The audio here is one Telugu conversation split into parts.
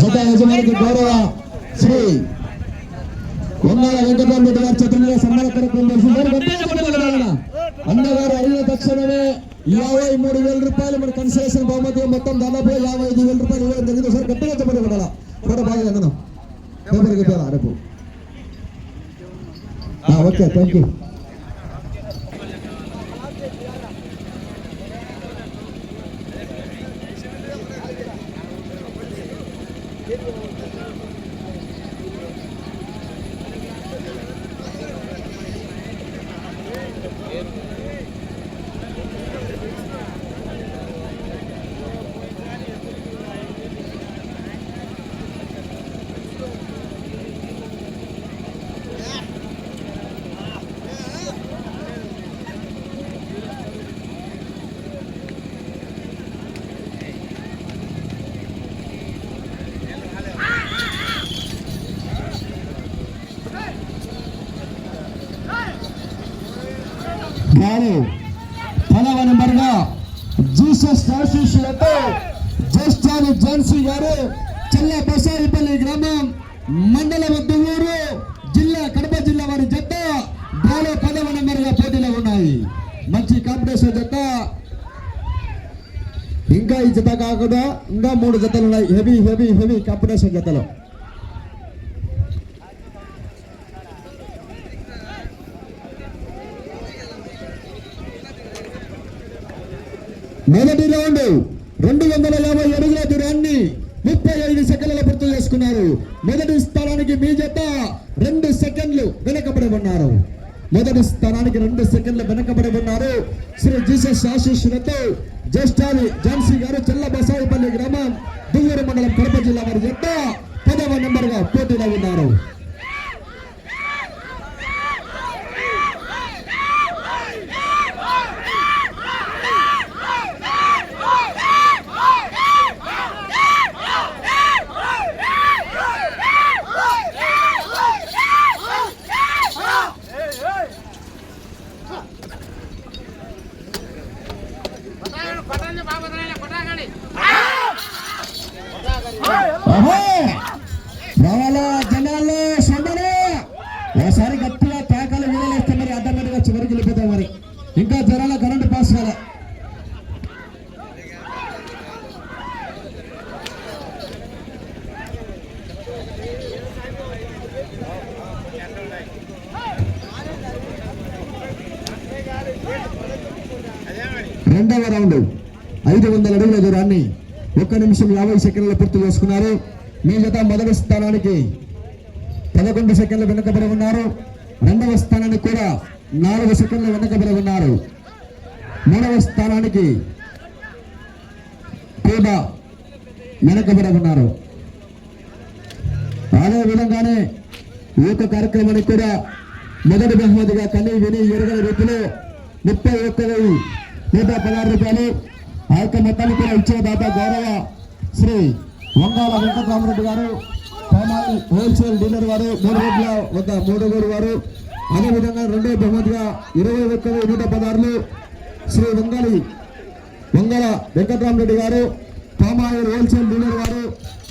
జత యజమానికి గౌరవ శ్రీ కొన్నాల వెంకటరామరెడ్డి గారి చేతుల్లో సమ్మాన కార్యక్రమం చేస్తున్నారు. అన్నగారు అడిగిన తక్షణమే యాభై మూడు వేల రూపాయలు మన కన్సలేషన్ బహుమతి మొత్తం దాదాపు యాభై ఐదు వేల రూపాయలు ఇవ్వడం జరిగింది. సార్ గట్టిగా చెప్పండి కూడా ఫోటో బాగా అన్నాను పేపర్ చెప్పారా రేపు okay thank you వారు పదవ నెంబర్గా జీసస్ ఆశీస్సులతో జ్యేష్ఠాని జాన్సీ గారు చెల్ల బసాయిపల్లి గ్రామం మండల ఊరు జిల్లా కడప జిల్లా వారి జత బాలో పదవ నెంబర్గా పోటీలో ఉన్నాయి. మంచి కాంపిటీషన్ జత. ఇంకా ఈ జత కాకుండా ఇంకా మూడు జతలు ఉన్నాయి. హెవీ హెవీ హెవీ కాంపిటీషన్ జతలు. మొదటి రౌండ్ రెండు వందల యాభై అడుగుల దూరాన్ని ముప్పై ఐదు సెకండ్ల పూర్తి చేసుకున్నారు. మొదటి స్థానానికి మీ జత రెండు సెకండ్లు వెనకబడి ఉన్నారు మొదటి స్థానానికి రెండు సెకండ్లు వెనకబడి ఉన్నారు శ్రీ జీసస్ ఆశీస్సులతో జ్యేష్ఠాలి ఝాన్సీ గారు చెల్ల బసాయిపల్లి గ్రామం దువ్వూరు మండలం కడప జిల్లా వారి జత పదవ నెంబర్గా పోటీలో ఉన్నారు. ఒకసారి గట్టిగా కేకలు వినలేస్తే మరి ఆటోమేటిక్గా చివరికి వెళ్ళిపోతాం మరి. ఇంకా జనాల కరెంటు పాస్ కాలే. రెండవ రౌండ్ ఐదు వందల అడుగుల దూరాన్ని ఒక్క నిమిషం యాభై సెకండ్ల పూర్తి చేసుకున్నారు. మీ జత మొదటి స్థానానికి పదకొండు సెకండ్లు వెనుకబడి ఉన్నారు. రెండవ స్థానానికి కూడా నాలుగు సెకండ్లు వెనుకబడి ఉన్నారు. మూడవ స్థానానికి కూడా వెనుకబడి ఉన్నారు. అదే విధంగానే ఈ యొక్క కార్యక్రమానికి కూడా మొదటి బహుమతిగా కన్నీ విని ఎరుగల రీతిలో ముప్పై ఒక్క వెయ్యి నూట పదహారు రూపాయలు ఆ యొక్క మొత్తాన్ని కూడా ఇచ్చిన దాత గౌరవ శ్రీ వంగాల వెంకటరామరెడ్డి గారు. పామాయిల్ హోల్సేల్ డీలర్ వారు మూడు రోడ్ల వద్ద మూడుగూరు వారు. అదేవిధంగా రెండో బహుమతిగా ఇరవై ఒక్క వెయ్యి నూట పదహారులు శ్రీ వంగాలి వంగల వెంకటరామరెడ్డి గారు. పామాయిల్ హోల్సేల్ డీలర్ వారు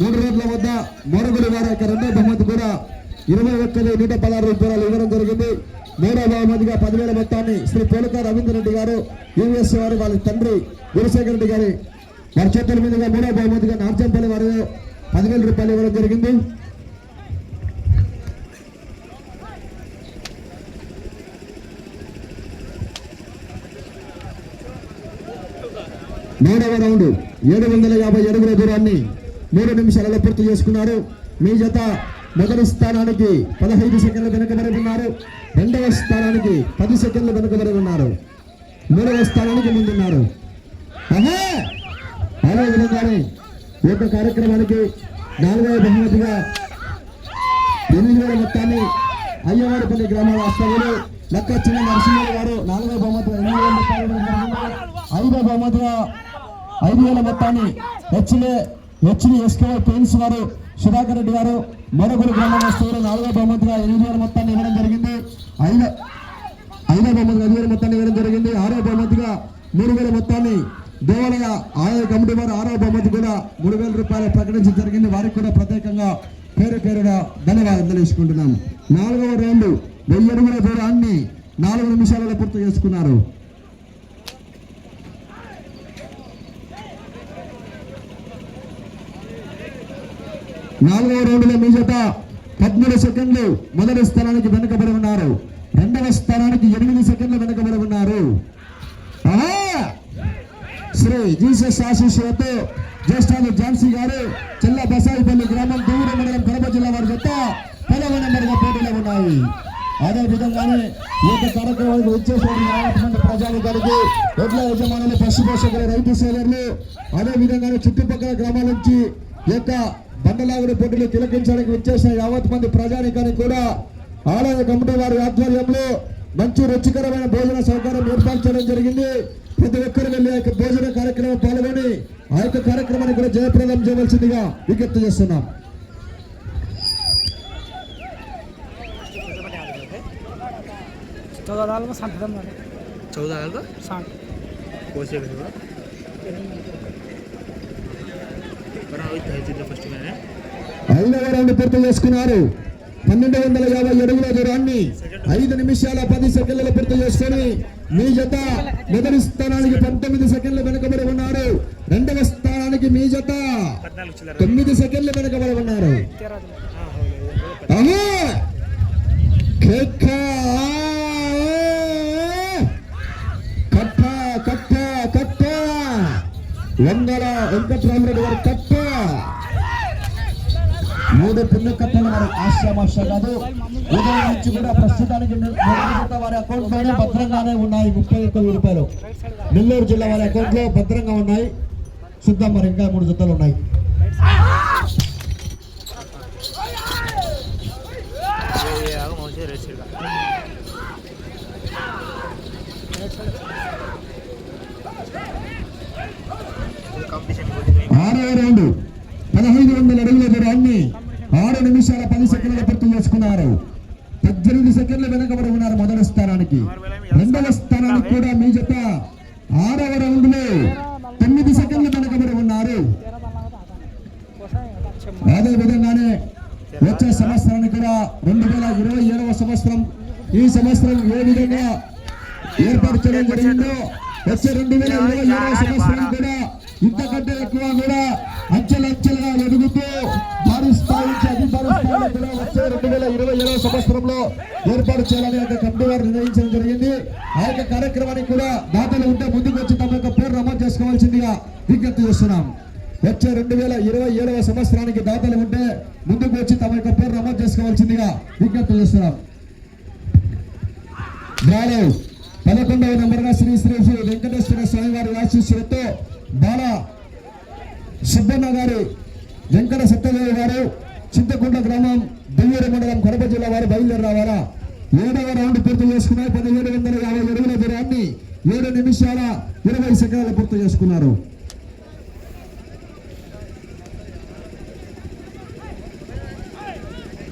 మూడు రోడ్ల వద్ద మోడగుడి వారి. యొక్క రెండో బహుమతి కూడా ఇరవై ఒక్క వెయ్యి నూట పదహారు రూపాయలు ఇవ్వడం జరిగింది. మూడో బహుమతిగా పదివేల మొత్తాన్ని శ్రీ పోలక రవీంద్ర రెడ్డి గారు యూఎస్ వారు వాళ్ళ తండ్రి గురుశేఖర్ రెడ్డి గారి వారి చేతుల మీదుగా మూడో బహుమతిగా నార్చంపల్లి వారు పదివేల రూపాయలు ఇవ్వడం జరిగింది. మూడవ రౌండ్ ఏడు వందల యాభై అడుగుల దూరాన్ని మూడు నిమిషాలలో పూర్తి చేసుకున్నారు. మీ జత మొదటి స్థానానికి పదహైదు సెకండ్లు వెనుకబడి ఉన్నారు. రెండవ స్థానానికి పది సెకండ్లు వెనుకబడి ఉన్నారు. మూడవ స్థానానికి ముందున్నారు. అదే విధంగానే యొక్క కార్యక్రమానికి నాలుగవ బహుమతిగా ఎనిమిది వేల మొత్తాన్ని అయ్యవారిపల్లి గ్రామ వాస్తవులు లక్క చిన్న నరసింహ గారు నాలుగవ బహుమతి ఎనిమిది వేల ఐదవ బహుమతిగా ఐదు వేల మొత్తాన్ని హెచ్ఏ హెచ్డి ఎస్కే పెయిన్స్ గారు సుధాకర్ రెడ్డి గారు మరొకరు గ్రామ వాస్తవులు నాలుగవ బహుమతిగా ఎనిమిది వేల మొత్తాన్ని ఇవ్వడం జరిగింది. ఐదో ఐదో బహుమతిగా ఐదు వేల మొత్తాన్ని ఇవ్వడం జరిగింది. ఆరో బహుమతిగా మూడు వేల మొత్తాన్ని దేవాలయ ఆలయ కమిటీ వారు ఆరో బహుమతి కూడా మూడు వేల రూపాయలు ప్రకటించడం జరిగింది. వారికి కూడా ప్రత్యేకంగా పేరు పేరుగా ధన్యవాదాలు తెలియజేసుకుంటున్నాం నాలుగవ రౌండ్ వెయ్యి అడుగుల దూరాన్ని నాలుగు నిమిషాలలో పూర్తి చేసుకున్నారు. నాలుగవ రౌండ్లో మీ జత పద్మూడు సెకండ్లు మొదటి స్థానానికి వెనుకబడి ఉన్నారు. రెండవ స్థానానికి ఎనిమిది సెకండ్లు వెనుకబడి ఉన్నారు. శ్రీ జీసస్ ఆశీస్సులతో జ్యేష్ఠాలు ఝాన్సీ గారు చెల్ల బసాయిపల్లి గ్రామం దూర మండలం కడప జిల్లా వారి జత పదవ నెంబర్గా పోటీలో ఉన్నాయి. అదే విధంగానే ఈ యొక్క కార్యక్రమానికి వచ్చేసినటువంటి ప్రజానికానికి ఎడ్ల యజమానులు పశు పోషకులు రైతు సేలర్లు అదే విధంగానే చుట్టుపక్కల గ్రామాల నుంచి ఈ యొక్క బండలాగుడు పోటీలు తిలకించడానికి వచ్చేసిన యావత్ మంది ప్రజానికానికి కూడా ఆలయ కమిటీ వారి ఆధ్వర్యంలో మంచి రుచికరమైన భోజన సౌకర్యం ఏర్పాటు చేయడం జరిగింది. ప్రతి ఒక్కరు వెళ్ళి ఆ యొక్క భోజన కార్యక్రమం పాల్గొని ఆ యొక్క కార్యక్రమాన్ని కూడా జయప్రదం చేయవలసిందిగా విజ్ఞప్తి చేస్తున్నాం. పూర్తి చేసుకున్నారు. పన్నెండు వందల యాభై ఎడుగుల దూరాన్ని ఐదు నిమిషాల పది సెకండ్ల పూర్తి చేసుకొని మీ జత మొదటి స్థానానికి పంతొమ్మిది సెకండ్లు వెనుకబడి ఉన్నారు. రెండవ స్థానానికి మీ జత తొమ్మిది సెకండ్లు వెనుకబడి ఉన్నారు. కట్ట వందల వెంకట్రామరెడ్డి గారు కట్ట! మూడు పిల్లలు కట్టిన వారి ఆశ్రమాష కాదు. ఉదయం నుంచి కూడా ప్రస్తుతానికి వారి అకౌంట్లోనే భద్రంగానే ఉన్నాయి ముప్పై ఒక్క రూపాయలు. నెల్లూరు జిల్లా వారి అకౌంట్లో భద్రంగా ఉన్నాయి. సిద్ధం మరి ఇంకా మూడు జతలు ఉన్నాయి. ఆరో రౌండ్. పదమూడు నిమిషాల పది సెకండ్ల పూర్తి చేసుకున్నారు. పద్దెనిమిది సెకండ్లు వెనకబడి ఉన్నారు మొదటి స్థానానికి. రెండవ స్థానానికి కూడా మీ జత ఆరవ రౌండ్లో తొమ్మిది సెకండ్లు వెనకబడి ఉన్నారు. అదే విధంగానే వచ్చే సంవత్సరానికి కూడా రెండు వేల ఇరవై ఏడవ సంవత్సరం ఈ సంవత్సరం ఏ విధంగా ఏర్పాటు చేయడం జరిగిందో వచ్చే రెండు వేల ఇరవై ఏడవ సంవత్సరం కూడా ఇంతకంటే ఎక్కువ కూడా అంచెలంచెలుగా ఎదుగుతూ భారీ నుంచి వచ్చే రెండు వేల ఇరవై ఏడవ సంవత్సరంలో ఏర్పాటు చేయాలని ఒక కమిటీ వారు నిర్ణయించడం జరిగింది. ఆ యొక్క కార్యక్రమానికి కూడా దాతలు ఉంటే ముందుకు వచ్చి తమ యొక్క పేరు నమోదు చేసుకోవాల్సిందిగా విజ్ఞప్తి చేస్తున్నాం. వచ్చే రెండు వేల ఇరవై ఏడవ సంవత్సరానికి దాతలు ఉంటే ముందుకు వచ్చి తమ యొక్క పేరు నమోదు చేసుకోవాల్సిందిగా విజ్ఞప్తి చేస్తున్నాం. బాలు పదకొండవ నెంబర్గా శ్రీ శ్రీ శ్రీ వెంకటేశ్వర స్వామి వారి ఆశీస్సులతో బాల సుబ్బన్న గారు వెంకట సత్యదేవి గారు చింతకుంట గ్రామం దివ్యూరు మండలం కడప జిల్లా వారు బయలుదేరి రావాలా ఏడవ రౌండ్ పూర్తి చేసుకున్నారు. పదిహేడు వందల యాభై అడుగుల దూరాన్ని ఏడు నిమిషాల ఇరవై సెకండ్లు పూర్తి చేసుకున్నారు.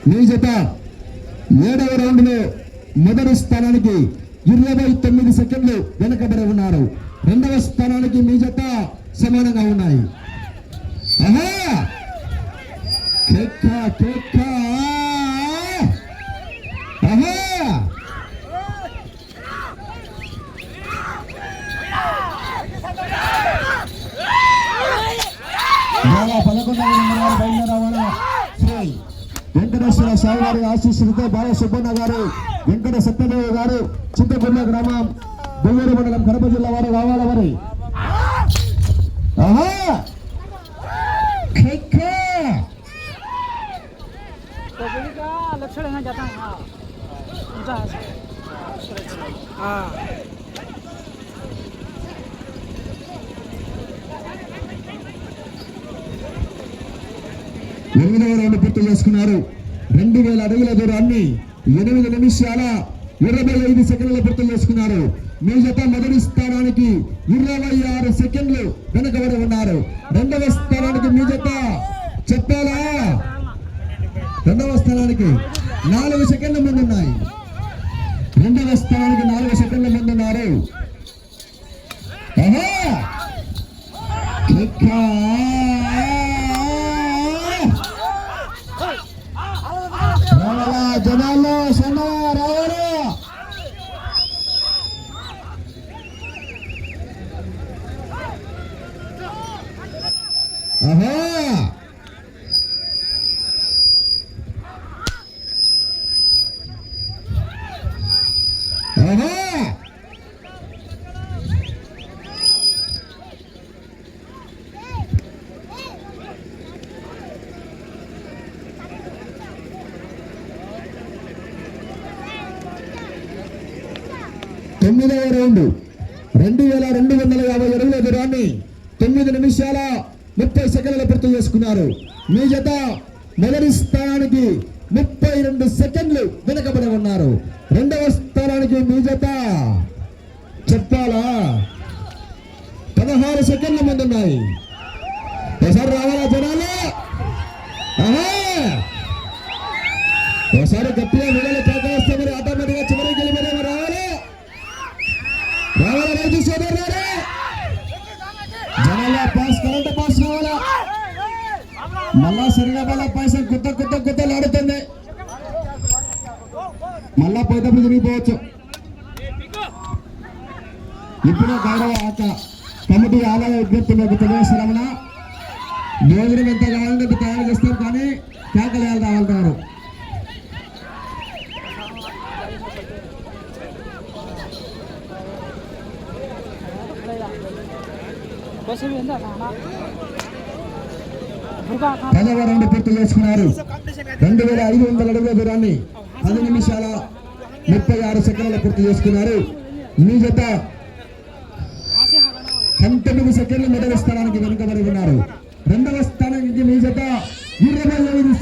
మీ జత ఏడవ రౌండ్లో మొదటి స్థానానికి ఇరవై తొమ్మిది సెకండ్లు వెనకబడి ఉన్నారు. రెండవ స్థానానికి మీ జత సమానంగా ఉన్నాయి. ఆహా! కేక, కేక! గారి ఆశీస్సులతో బాల సుబ్బన్న గారు వెంకట సత్యదేవ గారు చింతపూర్ణ గ్రామం బొమ్మూరు మండలం కడప జిల్లా వారు కావాల వారి ఎనిమిదవ రౌండ్ పూర్తి చేసుకున్నారు. రెండు వేల అడుగుల దూరాన్ని ఎనిమిది నిమిషాల ఇరవై ఐదు సెకండ్ల పూర్తి చేసుకున్నారు. మీ జత మొదటి స్థానానికి ఇరవై ఆరు సెకండ్లు వెనకబడి ఉన్నారు. రెండవ స్థానానికి మీ జత చెప్పాలా? రెండవ స్థానానికి నాలుగు సెకండ్ల ముందు ఉన్నాయి. రెండవ స్థానానికి నాలుగు సెకండ్ల ముందు ఉన్నారు. ఆహా తొమ్మిదవ రౌండ్. రెండు వేల రెండు వందల యాభై అడుగుల దూరాన్ని తొమ్మిది నిమిషాల ముప్పై సెకండ్ల పూర్తి చేసుకున్నారు. మీ జత మొదటి స్థానానికి ముప్పై రెండు సెకండ్లు వెనుకబడి ఉన్నారు. రెండవ స్థానానికి మీ జత చెప్పాలా? పదహారు సెకండ్ల మంది ఉన్నాయి ఒకసారి రావాలా జనాలు? ఒకసారి గట్టిగా విడుదల కేటాయిస్తే మరి ఆటోమేటిక్గా చివరికి వెళ్ళిపోయి రావాలి. రావాలా రైతు సోదరు జనాల పాస్ కరెంట్ పాస్ కావాలా మళ్ళా సరిగా మళ్ళా పైసలు కొత్త కొత్త కొత్తలు ఆడుతుంది మళ్ళా పోయేటప్పుడు తిరిగిపోవచ్చు. ఇప్పుడు గౌరవ కమిటీ ఆలయ విజ్ఞప్తిలోకి తెలియజేస్తున్నామన్నా భోజనం ఎంత కావాలంటే తయారు చేస్తారు కానీ కేకలేయాలి రావాలంటారు పదవ రెండు పూర్తి చేసుకున్నారు. రెండు వేల ఐదు వందల అడుగుల దూరాన్ని పది నిమిషాల ముప్పై ఆరు సెకండ్ల పూర్తి చేసుకున్నారు. మీ జత పంతొమ్మిది సెకండ్లు మొదటి స్థానానికి వెనుకబడి ఉన్నారు. రెండవ స్థానానికి మీ జత ఇరవై ఐదు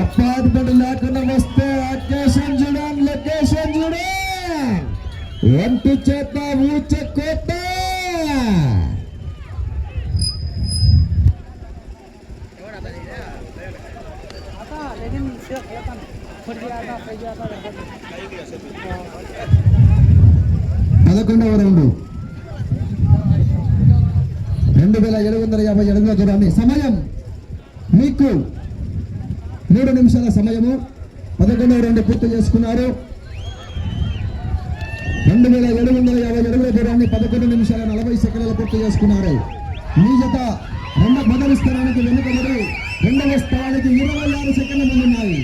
అపార్ట్మెంట్ లేకుండా వస్తే అకేషన్ చూడం లొకేషన్ చూడం. ఒంటి చేత ఊచ కోత. పదకొండవ రౌండ్. రెండు వేల ఏడు వందల యాభై ఎనిమిదో సమయం. మీకు మూడు నిమిషాల సమయము. పదకొండవ రెండు పూర్తి చేసుకున్నారు. రెండు వేల ఏడు వందల యాభై అడుగుల దూరాన్ని పదకొండు నిమిషాల నలభై సెకండ్ల పూర్తి చేసుకున్నారు. మీ జత రెండవ మొదటి స్థానానికి వెనుకబడి రెండవ స్థానానికి ఇరవై ఆరు సెకండ్ల ముందున్నాయి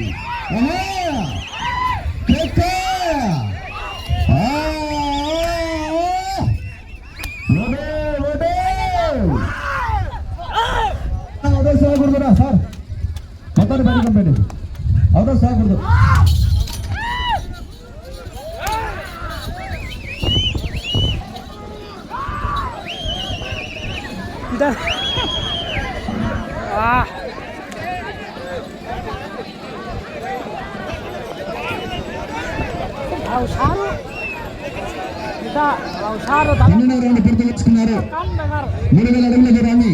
అవసరం పన్నెండవ రౌండ్ పూర్తి చేసుకున్నారు. మూడు వేల అడుగుల దూరాన్ని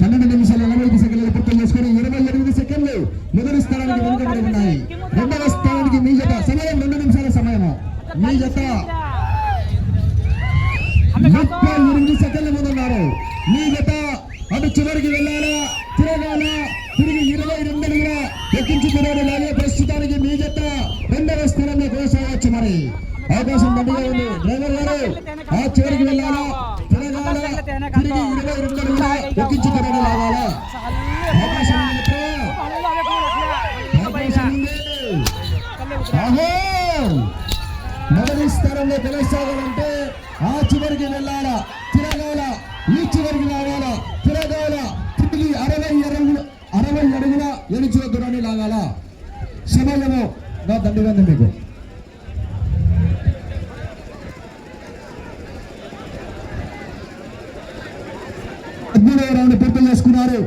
పన్నెండు నిమిషాల నలభై ఐదు సెకండ్లు పూర్తి చేసుకుని ఇరవై ఎనిమిది సెకండ్లు మొదటి స్థానానికి వెనుకబడి ఉన్నాయి. రెండవ స్థానానికి మీ జత సమయం రెండు నిమిషాల సమయము. మీ జత ముప్పై ఎనిమిది సెకండ్ల ముందున్నారు. మీ జత అటు చివరికి వెళ్ళాలా? తిరగాలా? తిరిగి ఇరవై రెండు అడుగుల ఎక్కించుకున్నాడు లాగే ప్రస్తుతానికి మీ జత రెండవ స్థానంలో కొనసాగవచ్చు మరి. అవకాశం దండిగా ఉంది. డ్రైవర్ గారు ఆ చివరికి వెళ్ళాలా. తిరగాలా తిరిగి ఇరవై రెండు అడుగుల ఎక్కించుకున్నాడు లాగాలా అవకాశం మొదటి స్థానంలో కొనసాగాలంటే ఆ చివరికి వెళ్ళాలా? తిరగాల? ఈ చివరికి రావాలా తిరగాల? తిరిగి అరవై అడుగుల అరవై అడుగుల ఎనిచిన దూరాన్ని లాగాల? సమయము నా దండిగా పూర్తి చేసుకున్నారు. కొనసాగుతున్నారు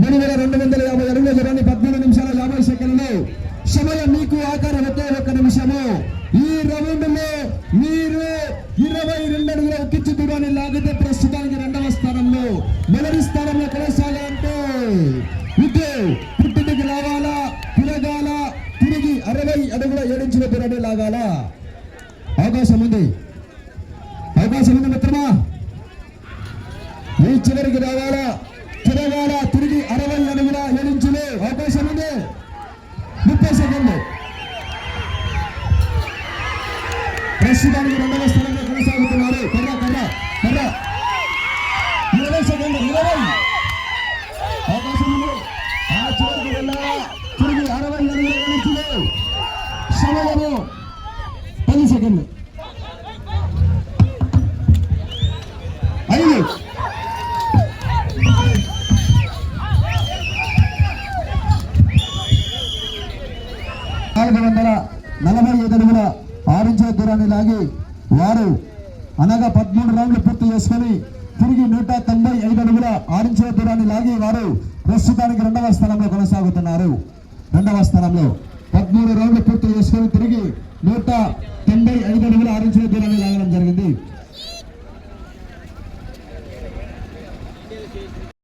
మూడు వేల రెండు వందల యాభై అడుగుల దూరాన్ని పద్మూడు నిమిషాల యాభై సెకండ్లు. సమయం మీకు ఆకారం ఒకే ఒక్క నిమిషము. ఈ రౌండ్లో మీరు ఇరవై రెండు అడుగుల ఒక్కించి దూరాన్ని లాగితే ప్రస్తుతానికి రెండవ స్థానంలో మొదటి స్థానంలో కొనసాగాలంటే ఇటు పుట్టింటికి రావాలా తిరగాల తిరిగి అరవై అడుగుల ఏడించిన దూరాన్ని లాగాలా అవకాశం ఉంది అవకాశం ఉంది మిత్రమా ఈ చివరికి రావాలా? తిరగాల? తిరిగి అరవై అడుగుల ఏడించులు అవకాశం ఉంది. ముప్పై సెకండ్లు. ప్రస్తుతానికి రెండవ స్థానంలో కొనసాగుతున్నారు. కర్ర కర్ర కర్ర దూరాన్ని లాగి వారు అనగా పదమూడు రౌండ్లు పూర్తి చేసుకొని తిరిగి నూట తొంభై ఐదు అడుగుల ఆరించిన దూరాన్ని లాగి వారు ప్రస్తుతానికి రెండవ స్థానంలో కొనసాగుతున్నారు. రెండవ స్థానంలో పదమూడు రౌండ్లు పూర్తి చేసుకొని తిరిగి నూట తొంభై ఐదు అడుగుల ఆరించిన దూరాన్ని లాగడం జరిగింది.